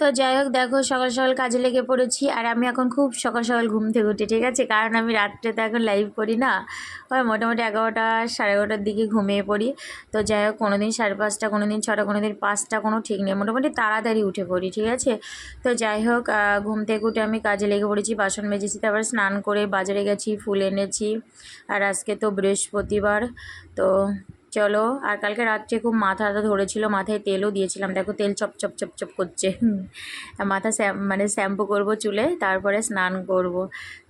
তো যাই হোক, দেখো সকাল সকাল কাজে লেগে পড়েছি আর আমি এখন খুব সকাল সকাল ঘুম থেকে উঠি, ঠিক আছে? কারণ আমি রাত্রে তো এখন লাইভ করি না। ওই মোটামুটি এগারোটা, সাড়ে এগারোটার দিকে ঘুমিয়ে পড়ি। তো যাই হোক কোনো দিন সাড়ে পাঁচটা কোনো দিন ছটা কোনো দিন পাঁচটা, কোনো ঠিক নেই। মোটামুটি তাড়াতাড়ি উঠে পড়ি, ঠিক আছে? তো যাই হোক ঘুম থেকে উঠে আমি কাজে লেগে পড়েছি, বাসন মেজেছি তারপরে স্নান করে বাজারে গেছি, ফুল এনেছি। আর আজকে তো বৃহস্পতিবার, তো চলো, আর কালকে রাত্রে খুব মাথা ধরেছিল, মাথায় তেলও দিয়েছিলাম। দেখো, তেল চপ চপ চপ চপ করছে। মাথা মানে শ্যাম্পু করব চুলে, তারপরে স্নান করব।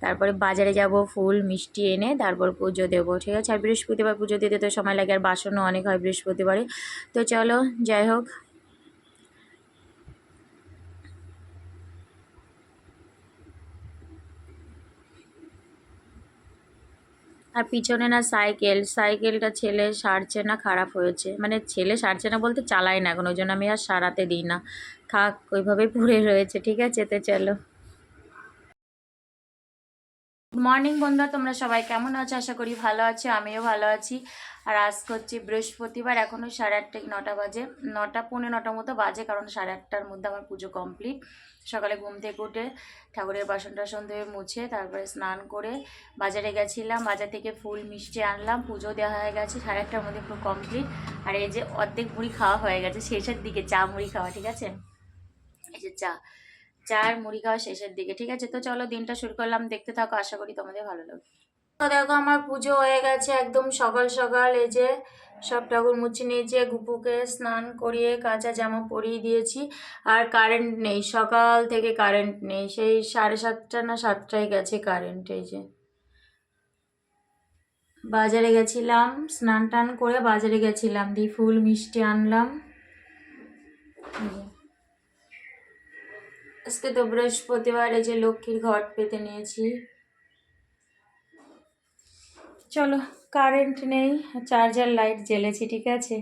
তারপরে বাজারে যাব, ফুল, মিষ্টি এনে তারপর পুজো দেবো, ঠিক আছে? আর বৃহস্পতিবার পুজো দিতে তো সময় লাগে, আর বাসনও অনেক হয় বৃহস্পতিবারে। তো চলো, যাই হোক আর পিছনে না সাইকেল, সাইকেলটা ছেলে সারছে না, খারাপ হয়েছে। মানে ছেলে সারছে না বলতে চালায় না এখন, ওই জন্য আমি আর সারাতে দিই না। থাক, ওইভাবেই পড়ে রয়েছে, ঠিক আছে? তো চলো। মর্নিং বন্ধুরা, তোমরা সবাই কেমন আছো? আশা করি ভালো আছো, আমিও ভালো আছি। আর আজকে হচ্ছে বৃহস্পতিবার এখনও সাড়ে আটটা নটা বাজে? নটা পৌনে নটা মতো বাজে, কারণ সাড়ে আটটার মধ্যে আমার পুজো কমপ্লিট। সকালে ঘুম থেকে উঠে ঠাকুরের বাসন টাসন ধুয়ে মুছে, তারপরে স্নান করে বাজারে গেছিলাম। বাজার থেকে ফুল, মিষ্টি আনলাম, পুজো দেওয়া হয়ে গেছে, সাড়ে আটটার মধ্যে পুরো কমপ্লিট। আর এই যে অর্ধেক মুড়ি খাওয়া হয়ে গেছে, শেষের দিকে চা মুড়ি খাওয়া, ঠিক আছে? এই যে চা। চার মুড়ি খাওয়া শেষের দিকে, ঠিক আছে? তো চলো দিনটা শুরু করলাম। দেখতে থাকো, আশা করি তোমাদের ভালো লাগবে। তো দেখো, আমার পুজো হয়ে গেছে একদম সকাল সকাল। এই যে সব ঠাকুর মুছে নিয়েছে, গুপুকে স্নান করিয়ে কাঁচা জামা পরিয়ে দিয়েছি। আর কারেন্ট নেই, সকাল থেকে কারেন্ট নেই। সেই সাড়ে সাতটা না সাতটায় গেছে কারেন্ট এই যে। বাজারে গেছিলাম, স্নান টান করে বাজারে গেছিলাম। দিয়ে ফুল মিষ্টি আনলাম। আজকে তো বৃহস্পতিবার যে লক্ষ্মীর ঘট পেতে নিয়েছি। চলো কারেন্ট নেই চার্জার লাইট জ্বেলেছি, ঠিক আছে?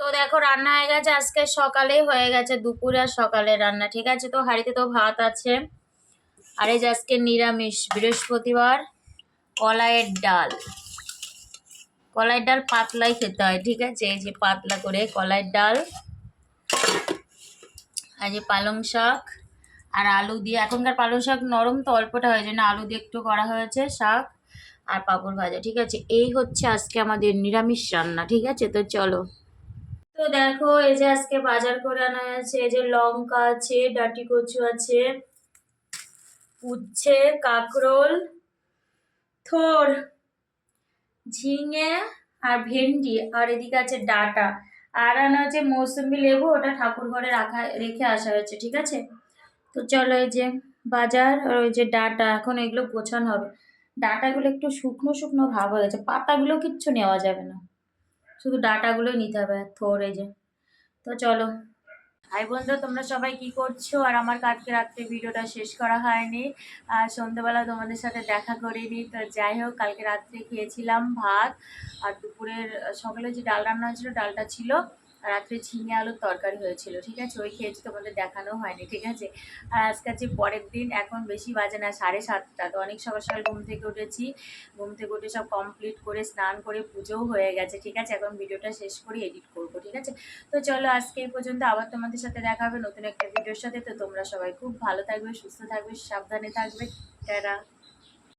তো দেখো, রান্না হয়ে গেছে, আজকে সকালেই হয়ে গেছে, দুপুরে আর সকালে রান্না, ঠিক আছে? তো হাঁড়িতে তো ভাত আছে। আর এই যে আজকে নিরামিষ, বৃহস্পতিবার, কলাইয়ের ডাল। কলাইয়ের ডাল পাতলাই খেতে হয়, ঠিক আছে? এই যে পাতলা করে কলাইয়ের ডাল। আর যে পালং শাক আর আলু দিয়ে, এখনকার পালং শাক নরম তো, অল্পটা হয়ে যায় আলু দিয়ে একটু করা হয়েছে শাক আর পাঁপড় ভাজা, ঠিক আছে? এই হচ্ছে আজকে আমাদের নিরামিষ রান্না, ঠিক আছে? তো চলো। তো দেখো, এই যে আজকে বাজার করে আনা হয়েছে, এই যে লঙ্কা আছে, ডাটি কচু আছে, উচ্ছে, কাঁকরোল, থোর, ঝিঙে আর ভেন্ডি। আর এদিকে আছে ডাটা। আর আনা যে মৌসুমি লেবু ওটা ঠাকুর ঘরে রাখা, রেখে আসা হয়েছে, ঠিক আছে? তো চলো এই যে বাজার আর ওই যে ডাটা, এখন এগুলো গোছানো হবে। ডাটাগুলো একটু শুকনো শুকনো ভাব হয়ে গেছে, পাতাগুলো কিচ্ছু নেওয়া যাবে না। শুধু ডাটাগুলোই নিতে হবে থোর এই যে। তো চলো ভাই বন্ধুরা তোমরা সবাই কি করছ? আর আমার কালকে রাত্রে ভিডিওটা শেষ করা হয়নি। আর সন্ধ্যেবেলা তোমাদের সাথে দেখা করিনি। তো যাই হোক, কালকে রাত্রে খেয়েছিলাম ভাত আর দুপুরের, সকালে যে ডাল রান্না হয়েছিল, ডালটা ছিল। রাত্রে ঝিঙে আলুর তরকারি হয়েছিল, ঠিক আছে? ওই খেয়েছি, তোমাদের দেখানো হয়নি, ঠিক আছে? আর আজকে যে পরের দিন, এখন বেশি বাজে না, সাড়ে সাতটা, তো অনেক সকাল সকাল ঘুম থেকে উঠেছি। ঘুম থেকে উঠে সব কমপ্লিট করে, স্নান করে, পুজোও হয়ে গেছে, ঠিক আছে? এখন ভিডিওটা শেষ করে এডিট করব, ঠিক আছে? তো চলো, আজকে এই পর্যন্ত, আবার তোমাদের সাথে দেখা হবে নতুন একটা ভিডিওর সাথে। তো তোমরা সবাই খুব ভালো থাকবে, সুস্থ থাকবে, সাবধানে থাকবে। টাটা!